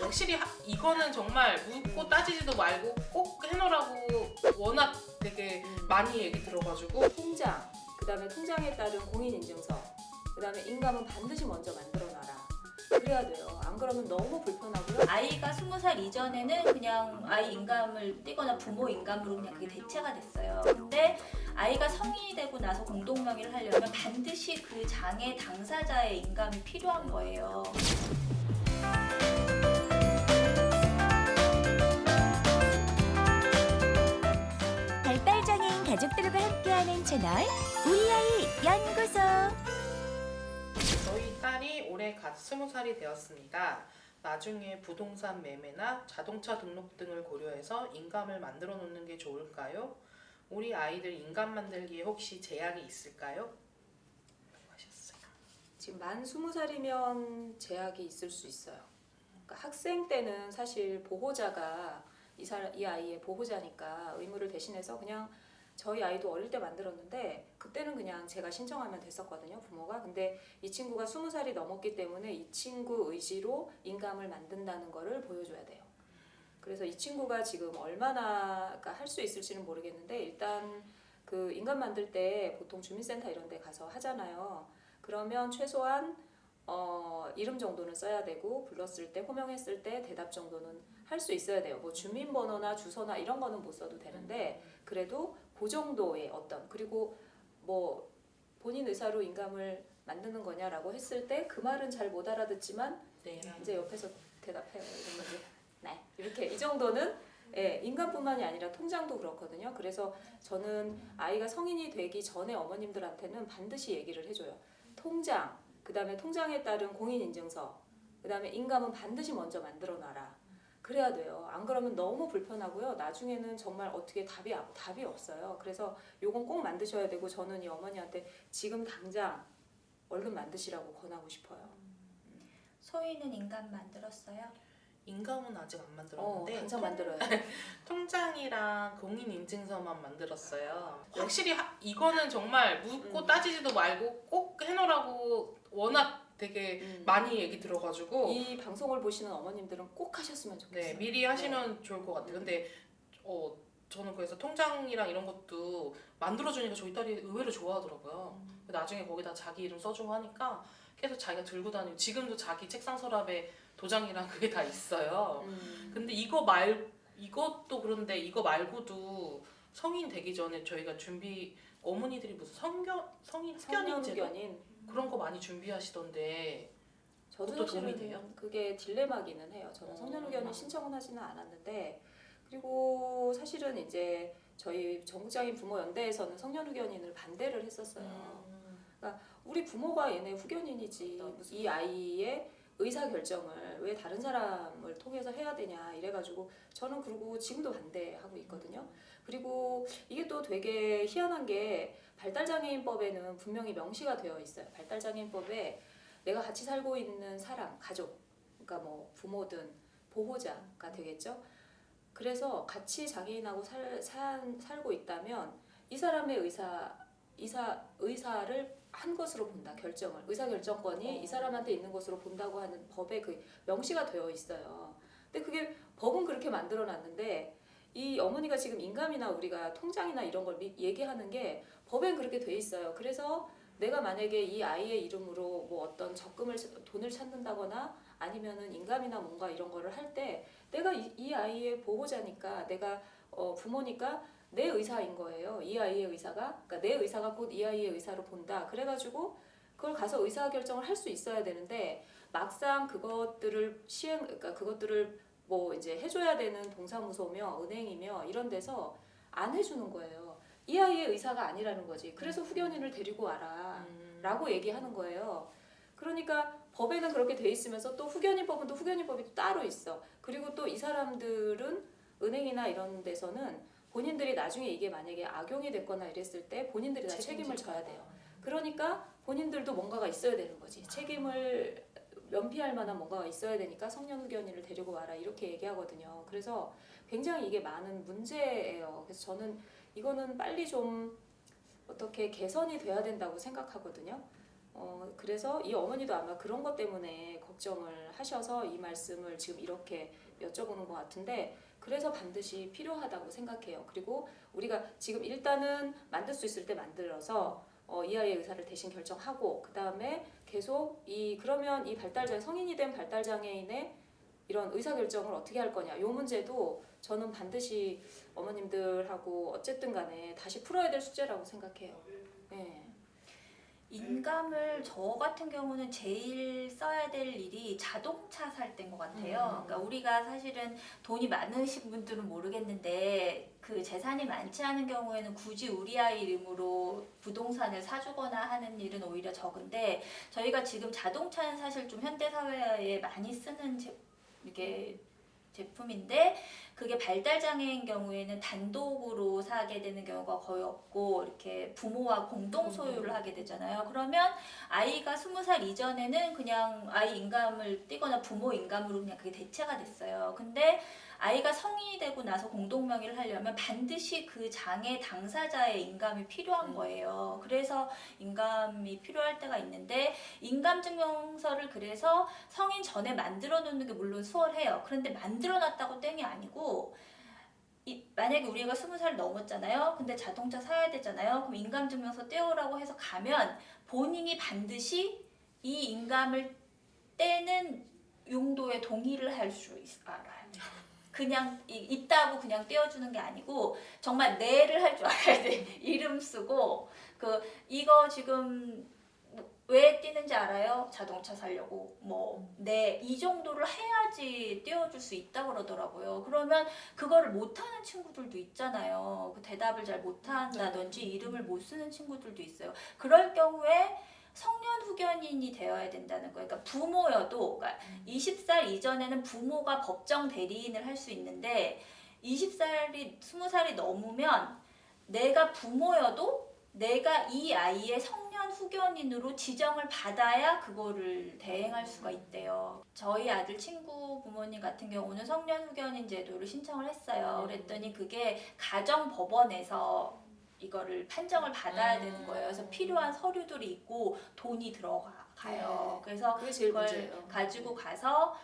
확실히 하- 이거는 정말 묻고 따지지도 말고 꼭 해놓으라고 워낙 되게 많이 얘기 들어가지고 통장, 그 다음에 통장에 따른 공인인증서, 그 다음에 인감은 반드시 먼저 만들어놔라. 그래야 돼요. 안 그러면 너무 불편하고요. 아이가 스무 살 이전에는 그냥 아이 인감을 떼거나 부모 인감으로 그냥 그게 대체가 됐어요. 근데 아이가 성인이 되고 나서 공동명의를 하려면 반드시 그 장애 당사자의 인감이 필요한 거예요. 발달장애인 가족들과 함께하는 채널 우리 아이 연구소 저희 딸이 올해 갓 스무 살이 되었습니다. 나중에 부동산 매매나 자동차 등록 등을 고려해서 인감을 만들어 놓는 게 좋을까요? 우리 아이들 인감 만들기에 혹시 제약이 있을까요? 지금 만 20살이면 제약이 있을 수 있어요. 그러니까 학생 때는 사실 보호자가 이, 사람, 이 아이의 보호자니까 의무를 대신해서 그냥 저희 아이도 어릴 때 만들었는데 그때는 그냥 제가 신청하면 됐었거든요 부모가. 근데 이 친구가 20살이 넘었기 때문에 이 친구 의지로 인감을 만든다는 거를 보여줘야 돼요. 그래서 이 친구가 지금 얼마나 할 수 있을지는 모르겠는데 일단 그 인감 만들 때 보통 주민센터 이런 데 가서 하잖아요 그러면 최소한 어, 이름 정도는 써야 되고 불렀을 때 호명했을 때 대답 정도는 할 수 있어야 돼요. 뭐 주민번호나 주소나 이런 거는 못 써도 되는데 그래도 그 정도의 어떤 그리고 뭐 본인 의사로 인감을 만드는 거냐라고 했을 때 그 말은 잘 못 알아듣지만 네. 이제 옆에서 대답해요. 이런 거지. 네. 이렇게 이 정도는 예, 인간뿐만이 아니라 통장도 그렇거든요. 그래서 저는 아이가 성인이 되기 전에 어머님들한테는 반드시 얘기를 해줘요. 통장, 그 다음에 통장에 따른 공인인증서, 그 다음에 인감은 반드시 먼저 만들어 놔라. 그래야 돼요. 안 그러면 너무 불편하고요. 나중에는 정말 어떻게 답이 안- 답이 없어요. 그래서 요건 꼭 만드셔야 되고 저는 이 어머니한테 지금 당장 얼른 만드시라고 권하고 싶어요. 소희는 인감 만들었어요? 인감은 아직 안 어, 만들었는데 당장 통- 만들어야 돼. 통장이랑 공인 인증서만 만들었어요. 확실히 하- 이거는 정말 묻고 음. 따지지도 말고 꼭 해놓으라고 워낙 되게 음. 많이 얘기 들어가지고 이 방송을 보시는 어머님들은 꼭 하셨으면 좋겠어요. 네 미리 하시면 좋을 것 같아요. 근데 어 저는 그래서 통장이랑 이런 것도 만들어주니까 저희 딸이 의외로 좋아하더라고요. 음. 나중에 거기다 자기 이름 써주고 하니까 계속 자기가 들고 다니고 지금도 자기 책상 서랍에 도장이랑 그게 다 있어요. 음. 근데 이거 말 이것도 그런데 이거 말고도 성인 되기 전에 저희가 준비 어머니들이 무슨 성견 성인 성년견인 그런 거 많이 준비하시던데 저도 그것도 도움이 사실은 돼요? 그게 딜레마기는 해요. 저는 어. 성년후견인 신청은 하지는 않았는데 그리고 사실은 이제 저희 전국장애인 부모 연대에서는 성년후견인을 반대를 했었어요. 음. 우리 부모가 얘네 후견인이지 무슨 이 아이의 의사 결정을 왜 다른 사람을 통해서 해야 되냐 이래가지고 저는 그리고 지금도 반대하고 있거든요. 그리고 이게 또 되게 희한한 게 발달장애인법에는 분명히 명시가 되어 있어요. 발달장애인법에 내가 같이 살고 있는 사람, 가족, 그러니까 뭐 부모든 보호자가 되겠죠. 그래서 같이 장애인하고 살, 살, 살고 있다면 이 사람의 의사 의사 의사를 한 것으로 본다 결정을 의사 결정권이 이 사람한테 있는 것으로 본다고 하는 법에 그 명시가 되어 있어요. 근데 그게 법은 그렇게 만들어 놨는데 이 어머니가 지금 인감이나 우리가 통장이나 이런 걸 미- 얘기하는 게 법엔 그렇게 돼 있어요. 그래서 내가 만약에 이 아이의 이름으로 뭐 어떤 적금을 찾- 돈을 찾는다거나 아니면은 인감이나 뭔가 이런 거를 할 때 내가 이, 이 아이의 보호자니까 내가 어, 부모니까 내 의사인 거예요. 이 아이의 의사가 그러니까 내 의사가 곧 이 아이의 의사로 본다. 그래가지고 그걸 가서 의사 결정을 할 수 있어야 되는데 막상 그것들을 시행 그러니까 그것들을 뭐 이제 해줘야 되는 동사무소며 은행이며 이런 데서 안 해주는 거예요. 이 아이의 의사가 아니라는 거지. 그래서 후견인을 데리고 와라. 음. 라고 얘기하는 거예요. 그러니까 법에는 그렇게 돼 있으면서 또 후견인법은 또 후견인법이 또 따로 있어. 그리고 또 이 사람들은 은행이나 이런 데서는 본인들이 나중에 이게 만약에 악용이 됐거나 이랬을 때 본인들이 다 책임을 져야 돼요. 그러니까 본인들도 뭔가가 있어야 되는 거지. 책임을 면피할 만한 뭔가가 있어야 되니까 성년 후견인을 데리고 와라 이렇게 얘기하거든요. 그래서 굉장히 이게 많은 문제예요. 그래서 저는 이거는 빨리 좀 어떻게 개선이 돼야 된다고 생각하거든요. 어, 그래서 이 어머니도 아마 그런 것 때문에 걱정을 하셔서 이 말씀을 지금 이렇게 여쭤보는 것 같은데 그래서 반드시 필요하다고 생각해요. 그리고 우리가 지금 일단은 만들 수 있을 때 만들어서 어, 이 아이의 의사를 대신 결정하고 그 다음에 계속 이 그러면 이 발달장 성인이 된 발달 장애인의 이런 의사 결정을 어떻게 할 거냐 이 문제도 저는 반드시 어머님들하고 어쨌든 간에 다시 풀어야 될 숙제라고 생각해요. 네. 인감을 저 같은 경우는 제일 써야 될 일이 자동차 살 때인 것 같아요. 음. 그러니까 우리가 사실은 돈이 많으신 분들은 모르겠는데 그 재산이 많지 않은 경우에는 굳이 우리 아이 이름으로 부동산을 사주거나 하는 일은 오히려 적은데 저희가 지금 자동차는 사실 좀 현대 사회에 많이 쓰는 제, 이게 제품인데 그게 발달 장애인 경우에는 단독으로 사게 되는 경우가 거의 없고 이렇게 부모와 공동 소유를 하게 되잖아요. 그러면 아이가 스무 살 이전에는 그냥 아이 인감을 띄거나 부모 인감으로 그냥 그게 대체가 됐어요. 근데 아이가 성인이 되고 나서 공동 명의를 하려면 반드시 그 장애 당사자의 인감이 필요한 음. 거예요. 그래서 인감이 필요할 때가 있는데 인감 증명서를 그래서 성인 전에 만들어 놓는 게 물론 수월해요. 그런데 만들어 놨다고 땡이 아니고 이, 만약에 우리가 스무 살 넘었잖아요. 근데 자동차 사야 되잖아요. 그럼 인감 증명서 떼오라고 해서 가면 본인이 반드시 이 인감을 떼는 용도에 동의를 할수 알아요. 그냥 이- 있다고 그냥 떼어주는 게 아니고 정말 내를 할 줄 알아야 돼. 이름 쓰고 그 이거 지금 뭐- 왜 뛰는지 알아요? 자동차 사려고 뭐 네 이 정도를 해야지 떼어줄 수 있다 그러더라고요. 그러면 그거를 못하는 친구들도 있잖아요. 그 대답을 잘 못한다든지 이름을 못 쓰는 친구들도 있어요. 그럴 경우에 성년 후견인이 되어야 된다는 거예요. 그러니까 부모여도 그러니까 20살 이전에는 부모가 법정 대리인을 할 수 있는데 20살이 20살이 넘으면 내가 부모여도 내가 이 아이의 성년 후견인으로 지정을 받아야 그거를 대행할 수가 있대요. 저희 아들 친구 부모님 같은 경우는 성년 후견인 제도를 신청을 했어요. 그랬더니 그게 가정 법원에서 이거를 판정을 받아야 되는 거예요. 그래서 필요한 서류들이 있고 돈이 들어가요. 그래서 그게 제일 그걸 문제예요. 가지고 가서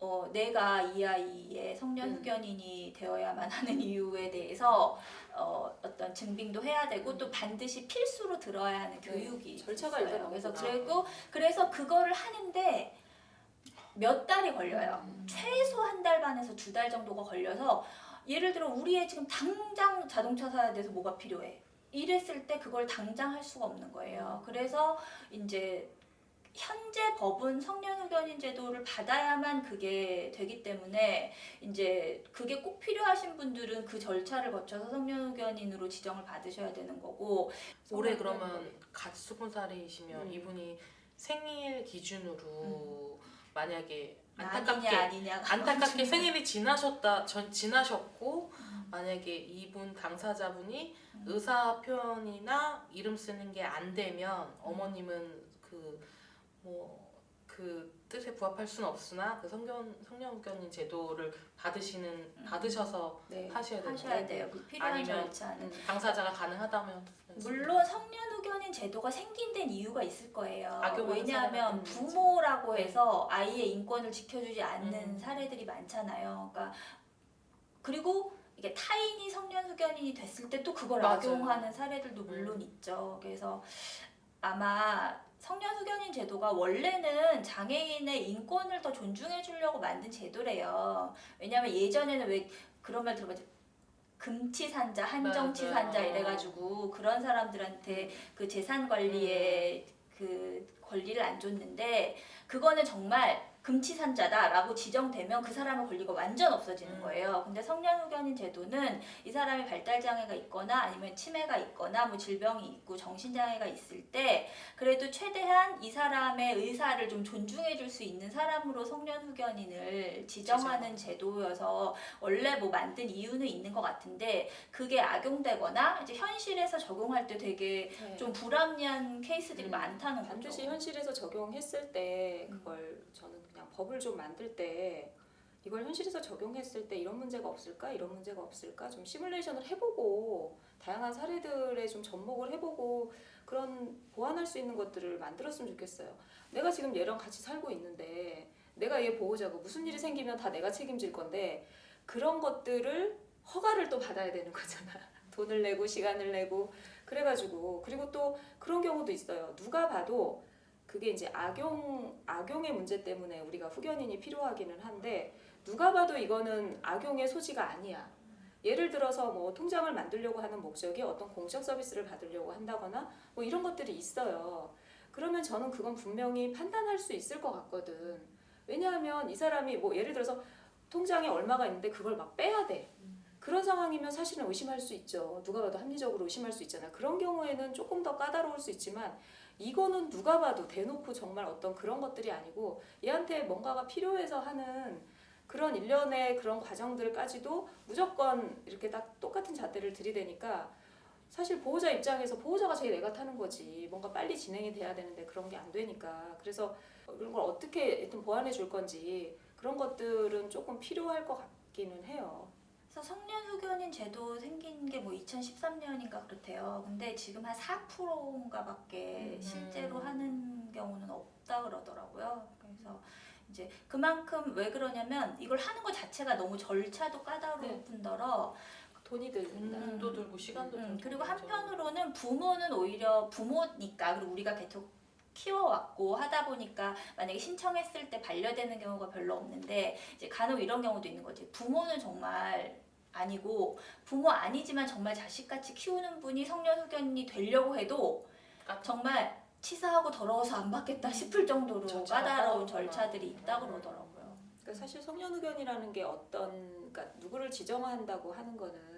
어, 내가 이 아이의 성년 음. 후견인이 되어야만 하는 이유에 대해서 어, 어떤 증빙도 해야 되고 또 반드시 필수로 들어야 하는 네, 교육이 절차가 있어요. 일단 그래서. 그리고 그래서 그거를 하는데 몇 달이 걸려요. 음. 최소 한 달 반에서 두 달 정도가 걸려서 예를 들어 우리 애 지금 당장 자동차 사야 돼서 뭐가 필요해. 이랬을 때 그걸 당장 할 수가 없는 거예요. 그래서 이제 현재 법은 성년 후견인 제도를 받아야만 그게 되기 때문에 이제 그게 꼭 필요하신 분들은 그 절차를 거쳐서 성년 후견인으로 지정을 받으셔야 되는 거고 올해 그러면. 갓 스무 살이시면 음. 이분이 생일 기준으로 만약에 아니냐 안타깝게 아니냐가 안타깝게 생일이 지나셨다 전 지나셨고 만약에 이분 당사자분이 음. 의사 표현이나 이름 쓰는 게 안 되면 어머님은 그 뭐 그 뜻에 부합할 수는 없으나 그 성견 성년후견인 제도를 받으시는 받으셔서 네. 하셔야 하셔야 돼요. 그 필요한 아니면 절차는. 음. 당사자가 가능하다면 물론 성년 후견인 제도가 생긴 데는 이유가 있을 거예요. 악용하는 왜냐하면 사람은 부모라고 해서 아이의 인권을 지켜주지 않는 음. 사례들이 많잖아요. 그러니까 그리고 이게 타인이 성년 후견인이 됐을 때 또 그걸 맞아요. 악용하는 사례들도 물론 음. 있죠. 그래서 아마 성년 후견인 제도가 원래는 장애인의 인권을 더 존중해 주려고 만든 제도래요. 왜냐하면 예전에는 왜 그런 말 들어봤지? 금치산자, 한정치산자 맞아요. 이래가지고 그런 사람들한테 그 재산 관리에 그 권리를 안 줬는데 그거는 정말 금치산자다라고 지정되면 그 사람의 권리가 완전 없어지는 음. 거예요. 근데 성년후견인 제도는 이 사람이 발달장애가 있거나 아니면 치매가 있거나 뭐 질병이 있고 정신장애가 있을 때 그래도 최대한 이 사람의 의사를 좀 존중해 줄 수 있는 사람으로 성년후견인을 지정하는 제도여서 원래 뭐 만든 이유는 있는 것 같은데 그게 악용되거나 이제 현실에서 적용할 때 되게 네. 좀 불합리한 케이스들이 음, 많다는 거죠. 반드시 현실에서 적용했을 때 그걸 저는 그냥 법을 좀 만들 때 이걸 현실에서 적용했을 때 이런 문제가 없을까 이런 문제가 없을까 좀 시뮬레이션을 해보고 다양한 사례들에 좀 접목을 해보고 그런 보완할 수 있는 것들을 만들었으면 좋겠어요. 내가 지금 얘랑 같이 살고 있는데 내가 얘 보호자고 무슨 일이 생기면 다 내가 책임질 건데 그런 것들을 허가를 또 받아야 되는 거잖아. 돈을 내고 시간을 내고 그래가지고 그리고 또 그런 경우도 있어요. 누가 봐도 그게 이제 악용 악용의 문제 때문에 우리가 후견인이 필요하기는 한데 누가 봐도 이거는 악용의 소지가 아니야. 예를 들어서 뭐 통장을 만들려고 하는 목적이 어떤 공적 서비스를 받으려고 한다거나 뭐 이런 것들이 있어요. 그러면 저는 그건 분명히 판단할 수 있을 것 같거든. 왜냐하면 이 사람이 뭐 예를 들어서 통장에 얼마가 있는데 그걸 막 빼야 돼. 그런 상황이면 사실은 의심할 수 있죠. 누가 봐도 합리적으로 의심할 수 있잖아. 그런 경우에는 조금 더 까다로울 수 있지만 이거는 누가 봐도 대놓고 정말 어떤 그런 것들이 아니고 얘한테 뭔가가 필요해서 하는 그런 일련의 그런 과정들까지도 무조건 이렇게 딱 똑같은 잣대를 들이대니까 사실 보호자 입장에서 보호자가 제일 애가 타는 거지 뭔가 빨리 진행이 돼야 되는데 그런 게 안 되니까 그래서 이런 걸 어떻게 보완해 줄 건지 그런 것들은 조금 필요할 것 같기는 해요. 그래서 성년 후견인 제도 생긴 게 뭐 2013년인가 그렇대요. 근데 지금 한 4%인가밖에 음. 실제로 하는 경우는 없다 그러더라고요. 그래서 이제 그만큼 왜 그러냐면 이걸 하는 것 자체가 너무 절차도 까다로울 네. 뿐더러 돈이 들린다. 돈도 들고 시간도 음, 들고 그리고 그렇죠. 한편으로는 부모는 오히려 부모니까 그리고 우리가 계속 키워왔고 하다 보니까 만약에 신청했을 때 반려되는 경우가 별로 없는데 이제 간혹 이런 경우도 있는 거지 부모는 정말 아니고 부모 아니지만 정말 자식같이 키우는 분이 성년 후견이 되려고 해도 까- 정말 치사하고 더러워서 안 받겠다 싶을 정도로 절차가 까다로운. 절차들이 있다 그러더라고요. 그러니까 사실 성년 의견이라는 게 어떤 그러니까 누구를 지정한다고 하는 거는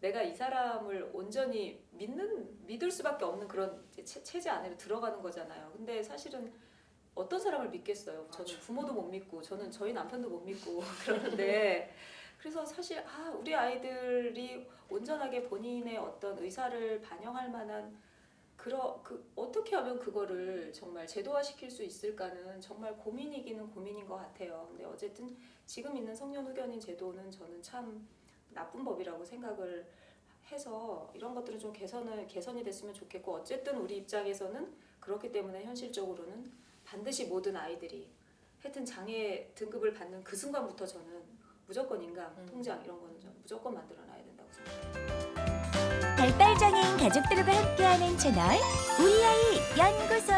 내가 이 사람을 온전히 믿는 믿을 수밖에 없는 그런 이제 체, 체제 안으로 들어가는 거잖아요. 근데 사실은 어떤 사람을 믿겠어요. 저는. 부모도 못 믿고 저는 저희 남편도 못 믿고 그러는데 그래서 사실 아 우리 아이들이 온전하게 본인의 어떤 의사를 반영할 만한 그러 그 어떻게 하면 그거를 정말 제도화시킬 수 있을까는 정말 고민이기는 고민인 것 같아요. 근데 어쨌든 지금 있는 성년 후견인 제도는 저는 참 나쁜 법이라고 생각을 해서 이런 것들은 좀 개선을 개선이 됐으면 좋겠고 어쨌든 우리 입장에서는 그렇기 때문에 현실적으로는 반드시 모든 아이들이 하여튼 장애 등급을 받는 그 순간부터 저는 무조건 인감 음. 통장 이런 거는 좀 무조건 만들어놔야 된다고 생각해요. 발달장애인 가족들과 함께하는 채널 우리 아이 연구소